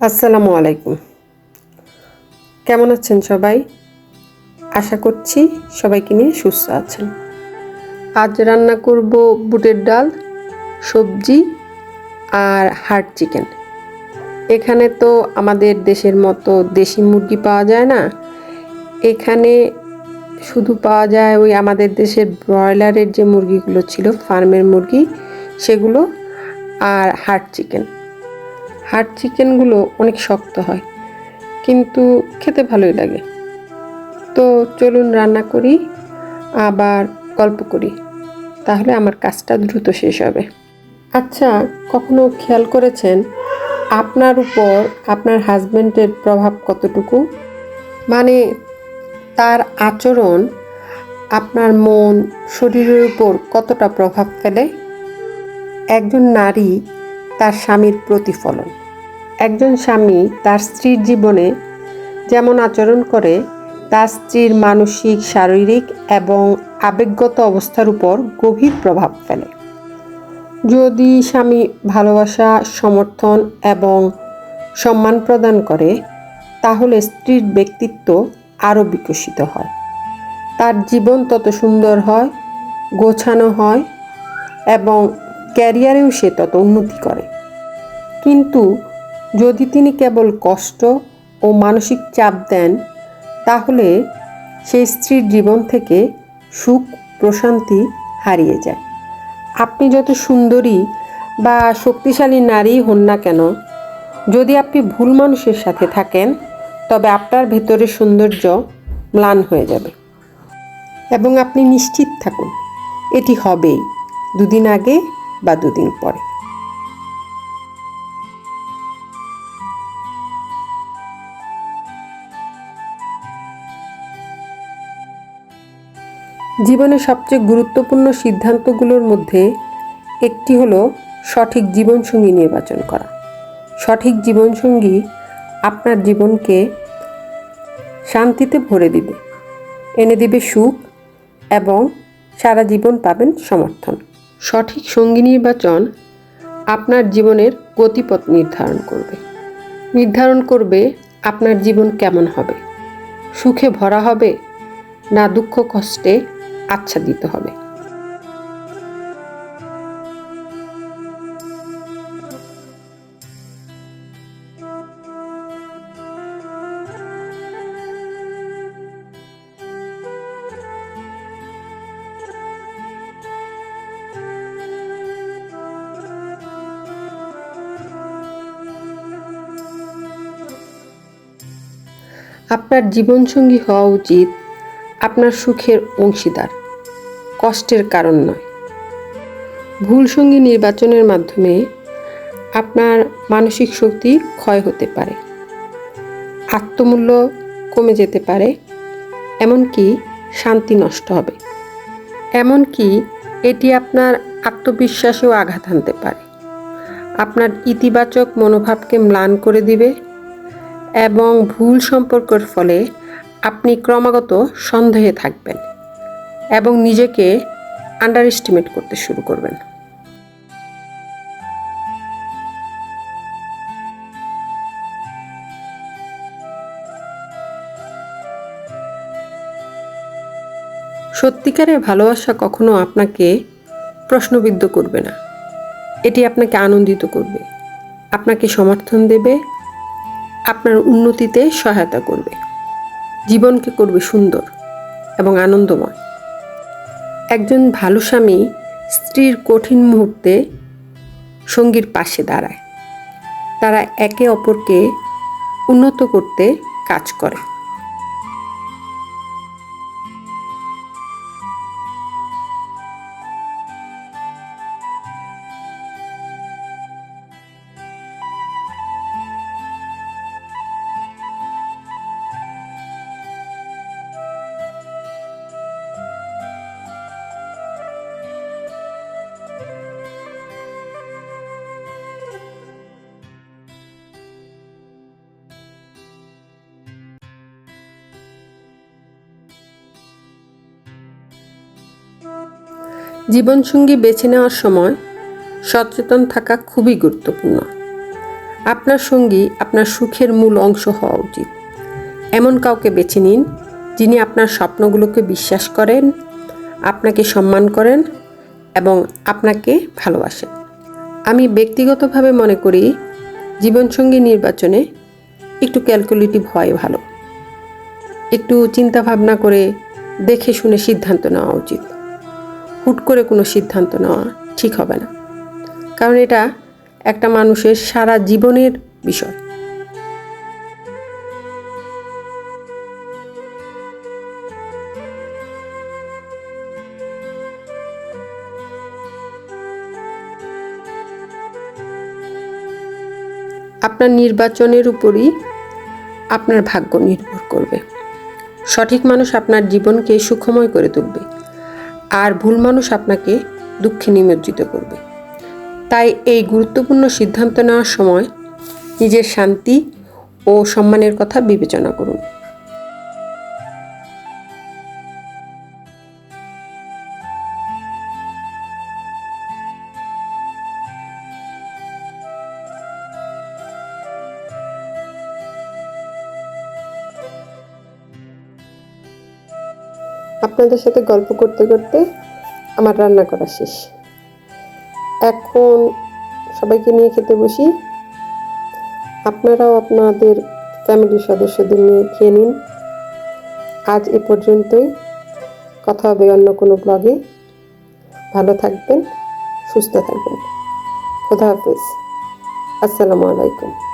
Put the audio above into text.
আসসালামু আলাইকুম। কেমন আছেন সবাই? আশা করছি সবাইকে নিয়ে সুস্থ আছেন। আজ রান্না করব বুটের ডাল, সবজি আর হার্ড চিকেন। এখানে তো আমাদের দেশের মতো দেশি মুরগি পাওয়া যায় না। এখানে শুধু পাওয়া যায় ওই আমাদের দেশের ব্রয়লারের যে মুরগিগুলো ছিল, ফার্মের মুরগি, সেগুলো আর হার্ড চিকেন। হার্ড চিকেনগুলো অনেক শক্ত হয়, কিন্তু খেতে ভালোই লাগে। তো চলুন রান্না করি, আবার গল্প করি, তাহলে আমার কাজটা দ্রুত শেষ হবে। আচ্ছা কখনো খেয়াল করেছেন আপনার উপর আপনার হাজব্যান্ডের প্রভাব কতটুকু? মানে তার আচরণ আপনার মন, শরীরের উপর কতটা প্রভাব ফেলে? একজন নারী তার স্বামীর প্রতিফলন। একজন স্বামী তার স্ত্রীর জীবনে যেমন আচরণ করে, তার স্ত্রীর মানসিক, শারীরিক এবং আবেগগত অবস্থার উপর গভীর প্রভাব ফেলে। যদি স্বামী ভালোবাসা, সমর্থন এবং সম্মান প্রদান করে, তাহলে স্ত্রীর ব্যক্তিত্ব আরও বিকশিত হয়। তার জীবন তত সুন্দর হয়, গোছানো হয় এবং ক্যারিয়ারেও সে তত উন্নতি করে। কিন্তু যদি তিনি কেবল কষ্ট ও মানসিক চাপ দেন, তাহলে সেই স্ত্রীর জীবন থেকে সুখ, প্রশান্তি হারিয়ে যায়। আপনি যত সুন্দরী বা শক্তিশালী নারী হন না কেন, যদি আপনি ভুল মানুষের সাথে থাকেন, তবে আপনার ভেতরের সৌন্দর্য ম্লান হয়ে যাবে। এবং আপনি নিশ্চিত থাকুন, এটি হবেই দুদিন আগে বা দুদিন পরে। জীবনের সবচেয়ে গুরুত্বপূর্ণ সিদ্ধান্তগুলোর মধ্যে একটি হলো সঠিক জীবনসঙ্গী নির্বাচন করা। সঠিক জীবনসঙ্গী আপনার জীবনকে শান্তিতে ভরে দিবে, এনে দিবে সুখ এবং সারা জীবন পাবেন সমর্থন। সঠিক সঙ্গী নির্বাচন আপনার জীবনের গতিপথ নির্ধারণ করবে। নির্ধারণ করবে আপনার জীবন কেমন হবে। সুখে ভরা হবে না দুঃখ কষ্টে আচ্ছাদিত হবে। আপনার জীবনসঙ্গী হওয়া উচিত আপনার সুখের অংশীদার। কষ্টের কারণ নয়। ভুল সঙ্গী নির্বাচনের মাধ্যমে আপনার মানসিক শক্তি ক্ষয় হতে পারে। আত্মমূল্য কমে যেতে পারে। এমনকি শান্তি নষ্ট হবে। এমনকি এটি আপনার আত্মবিশ্বাসেও আঘাত আনতে পারে। আপনার ইতিবাচক মনোভাবকে ম্লান করে দিবে এবং ভুল সম্পর্কের ফলে আপনি ক্রমাগত সন্দেহে থাকবেন এবং নিজেকে আন্ডার এস্টিমেট করতে শুরু করবেন। সত্যিকারের ভালোবাসা কখনো আপনাকে প্রশ্নবিদ্ধ করবে না। এটি আপনাকে আনন্দিত করবে। আপনাকে সমর্থন দেবে। আপনার উন্নতিতে সহায়তা করবে। জীবনকে করবে সুন্দর এবং আনন্দময়। একজন ভালো স্বামী স্ত্রীর কঠিন মুহূর্তে সঙ্গীর পাশে দাঁড়ায়। তারা একে অপরকে উন্নত করতে কাজ করে। জীবনসঙ্গী বেছে নেওয়ার সময় সচেতন থাকা খুবই গুরুত্বপূর্ণ। আপনার সঙ্গী আপনার সুখের মূল অংশ হওয়া উচিত। এমন কাউকে বেছে নিন, যিনি আপনার স্বপ্নগুলোকে বিশ্বাস করেন, আপনাকে সম্মান করেন এবং আপনাকে ভালোবাসেন। আমি ব্যক্তিগতভাবে মনে করি, জীবনসঙ্গী নির্বাচনে একটু ক্যালকুলেটিভ হয় ভালো। একটু চিন্তা ভাবনা করে দেখে শুনে সিদ্ধান্ত নেওয়া উচিত। হুট করে কোনো সিদ্ধান্ত নেওয়া ঠিক হবে না। কারণ এটা একটা মানুষের সারা জীবনের বিষয়। আপনার নির্বাচনের উপরই আপনার ভাগ্য নির্ভর করবে। সঠিক মানুষ আপনার জীবনকে সুখময় করে তুলবে। আর ভুল মানুষ আপনাকে দুঃখে নিমজ্জিত করবে। তাই এই গুরুত্বপূর্ণ সিদ্ধান্ত নেওয়ার সময় নিজের শান্তি ও সম্মানের কথা বিবেচনা করুন। আপনাদের সাথে গল্প করতে করতে আমার রান্না করা শেষ। এখন সবাইকে নিয়ে খেতে বসি। আপনারাও আপনাদের ফ্যামিলির সদস্যদের নিয়ে খেয়ে নিন। আজ এ পর্যন্তই। কথা হবে অন্য কোনো ব্লগে ভালো থাকবেন, সুস্থ থাকবেন। খোদা হাফিজ। আসসালামু আলাইকুম।